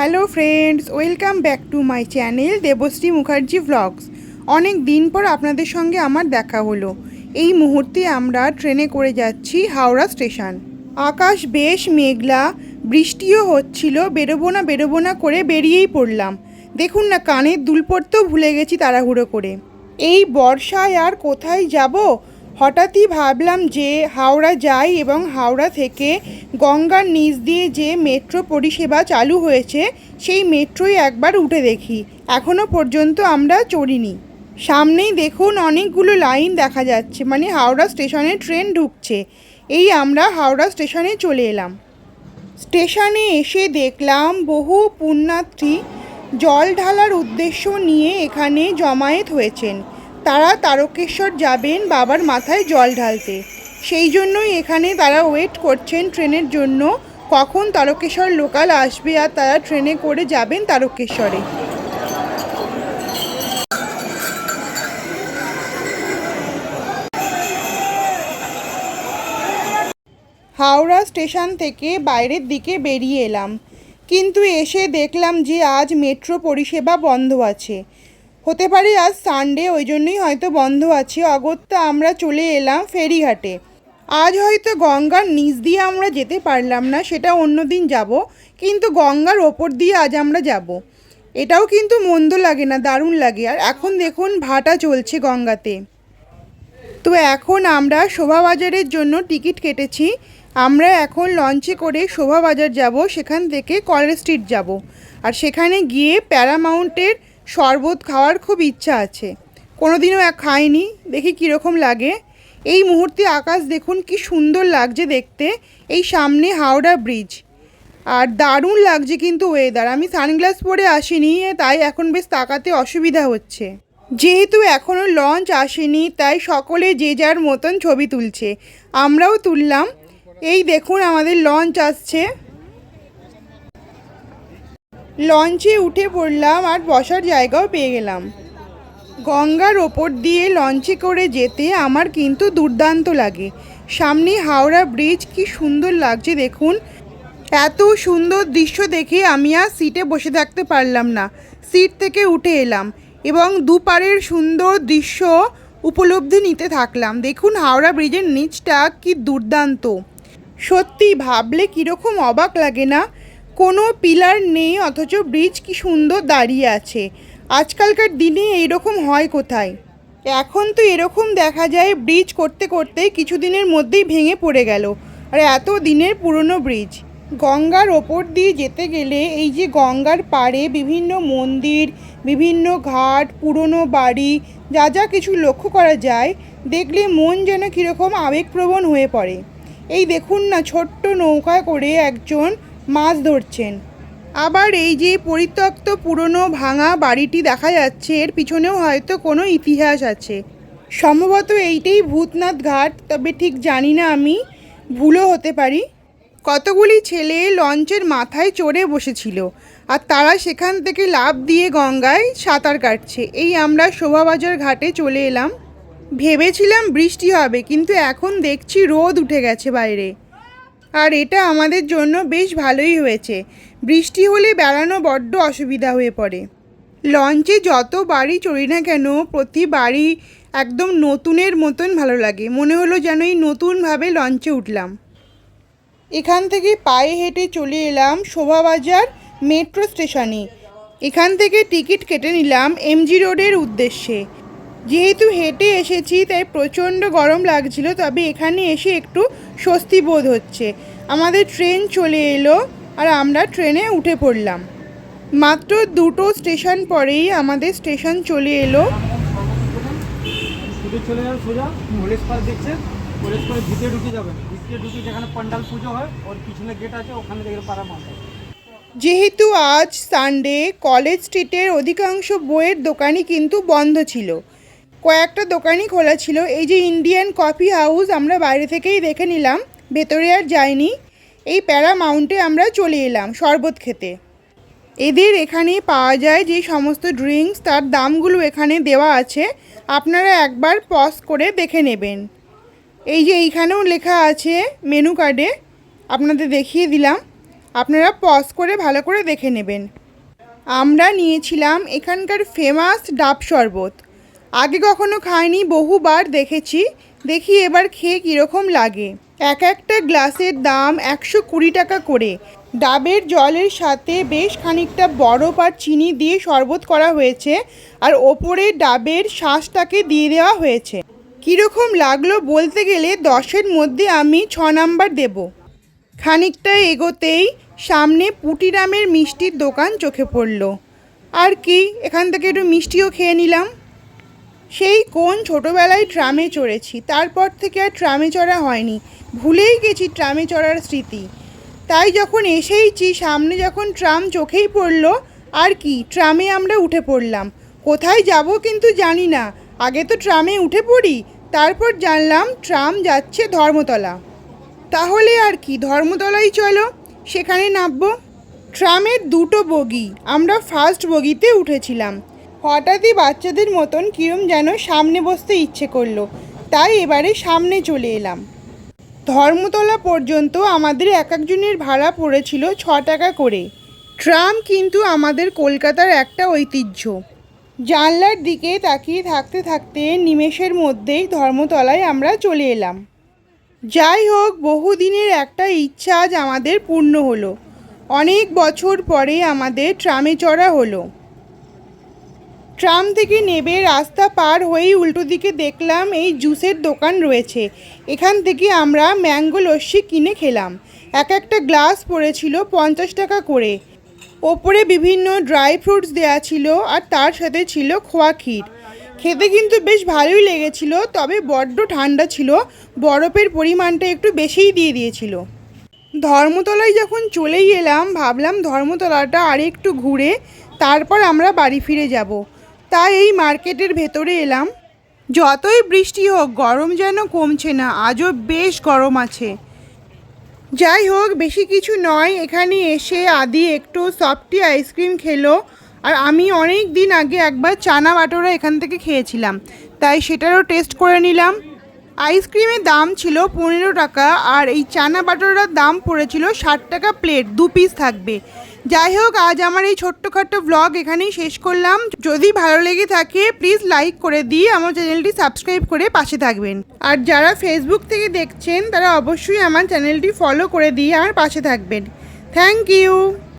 Hello friends, welcome back to my channel Debashree Mukherjee vlogs অনেক দিন পর আপনাদের সঙ্গে আমার দেখা হলো। এই মুহূর্তে আমরা ট্রেনে করে যাচ্ছি হাওড়া স্টেশন। আকাশ বেশ মেঘলা, বৃষ্টিও হচ্ছিল বেরোবো না বেরোবো না করে বেরিয়েই পড়লাম। দেখুন না, কানের দুল পড়তেও ভুলে গেছি তাড়াহুড়ো করে। এই বর্ষায় আর কোথায় যাব? হঠাৎই ভাবলাম যে হাওড়া যাই এবং হাওড়া থেকে গঙ্গার নিচ দিয়ে যে মেট্রো পরিষেবা চালু হয়েছে, সেই মেট্রোই একবার উঠে দেখি। এখনও পর্যন্ত আমরা চড়িনি। সামনেই দেখুন অনেকগুলো লাইন দেখা যাচ্ছে মানে হাওড়া স্টেশনে ট্রেন ঢুকছে। এই আমরা হাওড়া স্টেশনে চলে এলাম। স্টেশনে এসে দেখলাম বহু পুণ্যার্থী জল ঢালার উদ্দেশ্য নিয়ে এখানে জমায়েত হয়েছেন। তারা তারকেশ্বর যাবেন বাবার মাথায় জল ঢালতে। সেই জন্যই এখানে তারা ওয়েট করছেন ট্রেনের জন্য। কখন তারকেশ্বর লোকাল আসবে আর তারা ট্রেনে করে যাবেন তারকেশ্বরে। হাওড়া স্টেশন থেকে বাইরের দিকে বেরিয়ে এলাম। কিন্তু এসে দেখলাম যে আজ মেট্রো পরিষেবা বন্ধ আছে। হতে পারে আজ সানডে ওই জন্যই হয়তো বন্ধ আছে। অগত্যা আমরা চলে এলাম ফেরিঘাটে। আজ হয়তো গঙ্গার নিচ দিয়ে আমরা যেতে পারলাম না, সেটা অন্য দিন যাব, কিন্তু গঙ্গার ওপর দিয়ে আজ আমরা যাব। এটাও কিন্তু মন্দ লাগে না, দারুণ লাগে। আর এখন দেখুন, ভাটা চলছে গঙ্গাতে। তো এখন আমরা শোভাবাজারের জন্য টিকিট কেটেছি। আমরা এখন লঞ্চে করে শোভাবাজার যাব, সেখান থেকে কলেজ স্ট্রিট যাব। আর সেখানে গিয়ে প্যারামাউন্টের শরবত খাওয়ার খুব ইচ্ছা আছে। কোনোদিনও এক খাইনি, দেখি কীরকম লাগে। এই মুহূর্তে আকাশ দেখুন কি সুন্দর লাগছে দেখতে, এই সামনে হাওড়া ব্রিজ। আর দারুণ লাগছে কিন্তু ওয়েদার আমি সানগ্লাস পরে আসিনি, তাই এখন বেশ তাকাতে অসুবিধা হচ্ছে। যেহেতু এখনও লঞ্চ আসেনি, তাই সকলে যে যার মতন ছবি তুলছে। আমরাও তুললাম। এই দেখুন আমাদের লঞ্চ আসছে। লঞ্চে উঠে পড়লাম আর বসার জায়গাও পেয়ে গেলাম। গঙ্গার ওপর দিয়ে লঞ্চে করে যেতে আমার কিন্তু দুর্দান্ত লাগে। সামনে হাওড়া ব্রিজ কি সুন্দর লাগছে দেখুন। এত সুন্দর দৃশ্য দেখে আমি আর সিটে বসে থাকতে পারলাম না। সিট থেকে উঠে এলাম এবং দুপারের সুন্দর দৃশ্য উপলব্ধি নিতে থাকলাম। দেখুন হাওড়া ব্রিজের নিচটা কি দুর্দান্ত। সত্যি ভাবলে কীরকম অবাক লাগে না? কোনো পিলার নেই, অথচ ব্রিজ কি সুন্দর দাঁড়িয়ে আছে। আজকালকার দিনে এইরকম হয় কোথায়? এখন তো এরকম দেখা যায় ব্রিজ করতে করতে কিছুদিনের মধ্যেই ভেঙে পড়ে গেল। আর এত দিনের পুরনো ব্রিজ। গঙ্গার ওপর দিয়ে যেতে গেলে এই যে গঙ্গার পাড়ে বিভিন্ন মন্দির, বিভিন্ন ঘাট, পুরনো বাড়ি, যা যা কিছু লক্ষ্য করা যায়, দেখলে মন যেন কীরকম আবেগপ্রবণ হয়ে পড়ে। এই দেখুন না, ছোট্ট নৌকায় করে একজন মাছ ধরছেন। আবার এই যে পরিত্যক্ত পুরনো ভাঙা বাড়িটি দেখা যাচ্ছে, এর পিছনেও হয়তো কোনো ইতিহাস আছে। সম্ভবত এইটাই ভূতনাথ ঘাট, তবে ঠিক জানি না আমি, ভুলও হতে পারি। কতগুলি ছেলে লঞ্চের মাথায় চড়ে বসেছিল, আর তারা সেখান থেকে লাফ দিয়ে গঙ্গায় সাঁতার কাটছে। এই আমরা শোভাবাজার ঘাটে চলে এলাম। ভেবেছিলাম বৃষ্টি হবে, কিন্তু এখন দেখছি রোদ উঠে গেছে বাইরে। আর এটা আমাদের জন্য বেশ ভালোই হয়েছে। বৃষ্টি হলে বেড়ানো বড্ড অসুবিধা হয়ে পড়ে। লঞ্চে যত বাড়ি চড়ি না কেন, প্রতি বাড়ি একদম নতুনের মতন ভালো লাগে। মনে হলো যেন এই নতুনভাবে লঞ্চে উঠলাম। এখান থেকে পায়ে হেঁটে চলে এলাম শোভাবাজার মেট্রো স্টেশনে। এখান থেকে টিকিট কেটে নিলাম এমজি রোডের উদ্দেশ্যে। যেহেতু হেঁটে এসেছি তাই প্রচণ্ড গরম লাগছিল তবে এখানে এসে একটু স্বস্তি বোধ হচ্ছে। আমাদের ট্রেন চলে এলো আর আমরা ট্রেনে উঠে পড়লাম। মাত্র দুটো স্টেশন পরেই আমাদের স্টেশন চলে এলো। চলে যাবে সোজা হলেশ পার দেখছেন হলেশ পারে ভিতরে ঢুকে যাবেন ভিতরে ঢুকে যেখানে পান্ডাল পুজো হয় ওর পিছনে গেট আছে ওখানে দেখলে পাড়া মাথা। যেহেতু আজ সানডে কলেজ স্ট্রিটের অধিকাংশ বইয়ের দোকানই কিন্তু বন্ধ ছিল। কয়েকটা দোকানই খোলা ছিল। এই যে ইন্ডিয়ান কফি হাউস আমরা বাইরে থেকেই দেখে নিলাম, ভেতরে আর যাইনি। এই প্যারা মাউন্টে আমরা চলে এলাম শরবত খেতে। এদের এখানে পাওয়া যায় যে সমস্ত ড্রিঙ্কস তার দামগুলো এখানে দেওয়া আছে। আপনারা একবার পজ করে দেখে নেবেন। এই যে এইখানেও লেখা আছে মেনু কার্ডে আপনাদের দেখিয়ে দিলাম। আপনারা পজ করে ভালো করে দেখে নেবেন। আমরা নিয়েছিলাম এখানকার ফেমাস ডাব শরবত। আগে কখনো খাইনি, বহুবার দেখেছি। দেখি এবার খেয়ে কীরকম লাগে। এক একটা গ্লাসের দাম একশো কুড়ি টাকা করে। ডাবের জলের সাথে বেশ খানিকটা বরফ আর চিনি দিয়ে শরবত করা হয়েছে আর ওপরে ডাবের শ্বাসটাকে দিয়ে দেওয়া হয়েছে। কীরকম লাগল বলতে গেলে দশের মধ্যে আমি ছ নাম্বার দেবো। খানিকটা এগোতেই সামনে পুটিরামের মিষ্টির দোকান চোখে পড়ল। আর কি, এখান থেকে একটু মিষ্টিও খেয়ে নিলাম। সেই কোন ছোটোবেলায় ট্রামে চড়েছি? তারপর থেকে আর ট্রামে চড়া হয়নি। ভুলেই গেছি ট্রামে চড়ার স্মৃতি। তাই যখন এসেইছি, সামনে যখন ট্রাম চোখেই পড়ল, আর কি, ট্রামে আমরা উঠে পড়লাম। কোথায় যাব কিন্তু জানি না। আগে তো ট্রামে উঠে পড়ি, তারপর জানলাম ট্রাম যাচ্ছে ধর্মতলা। তাহলে আর কি, ধর্মতলাই চলো, সেখানে নামবো। ট্রামের দুটো বগি, আমরা ফার্স্ট বগিতে উঠেছিলাম। হঠাৎই বাচ্চাদের মতন কিরম যেন সামনে বসতে ইচ্ছে করল। তাই এবারে সামনে চলে এলাম। ধর্মতলা পর্যন্ত আমাদের এক একজনের ভাড়া পড়েছিল ছ টাকা করে। ট্রাম কিন্তু আমাদের কলকাতার একটা ঐতিহ্য। জানলার দিকে তাকিয়ে থাকতে থাকতে নিমেষের মধ্যেই ধর্মতলায় আমরা চলে এলাম। যাই হোক, বহুদিনের একটা ইচ্ছা আজ আমাদের পূর্ণ হলো। অনেক বছর পরে আমাদের ট্রামে চড়া হলো। ট্রাম থেকে নেবে রাস্তা পার হয়েই উল্টো দিকে দেখলাম এই জুসের দোকান রয়েছে। এখান থেকে আমরা ম্যাঙ্গো লস্যি কিনে খেলাম। এক একটা গ্লাস পড়েছিল পঞ্চাশ টাকা করে। ওপরে বিভিন্ন ড্রাই ফ্রুটস দেওয়া ছিল আর তার সাথে ছিল খোয়া ক্ষীর। খেতে কিন্তু বেশ ভালোই লেগেছিল, তবে বড্ড ঠান্ডা ছিল, বরফের পরিমাণটা একটু বেশিই দিয়ে দিয়েছিল। ধর্মতলায় যখন চলেই এলাম, ভাবলাম ধর্মতলাটা আর একটু ঘুরে, তারপর আমরা বাড়ি ফিরে যাব। তাই এই মার্কেটের ভেতরে এলাম। যতই বৃষ্টি হোক, গরম যেন কমছে না, আজও বেশ গরম আছে। যাই হোক, বেশি কিছু নয়, এখানে এসে আদি একটু সফটি আইসক্রিম খেলো। আর আমি অনেক দিন আগে একবার চানা বাটোরা এখান থেকে খেয়েছিলাম, তাই সেটারও টেস্ট করে নিলাম। আইসক্রিমের দাম ছিল পনেরো টাকা, আর এই চানা বাটোরার দাম পড়েছিল ষাট টাকা প্লেট, দু পিস থাকবে। যাই হোক, আজ আমার এই ছোট্টখাট্ট ব্লগ এখানেই শেষ করলাম। যদি ভালো লেগে থাকে প্লিজ লাইক করে দিয়ে আমার চ্যানেলটি সাবস্ক্রাইব করে পাশে থাকবেন। আর যারা ফেসবুক থেকে দেখছেন, তারা অবশ্যই আমার চ্যানেলটি ফলো করে দিয়ে আমার পাশে থাকবেন। Thank you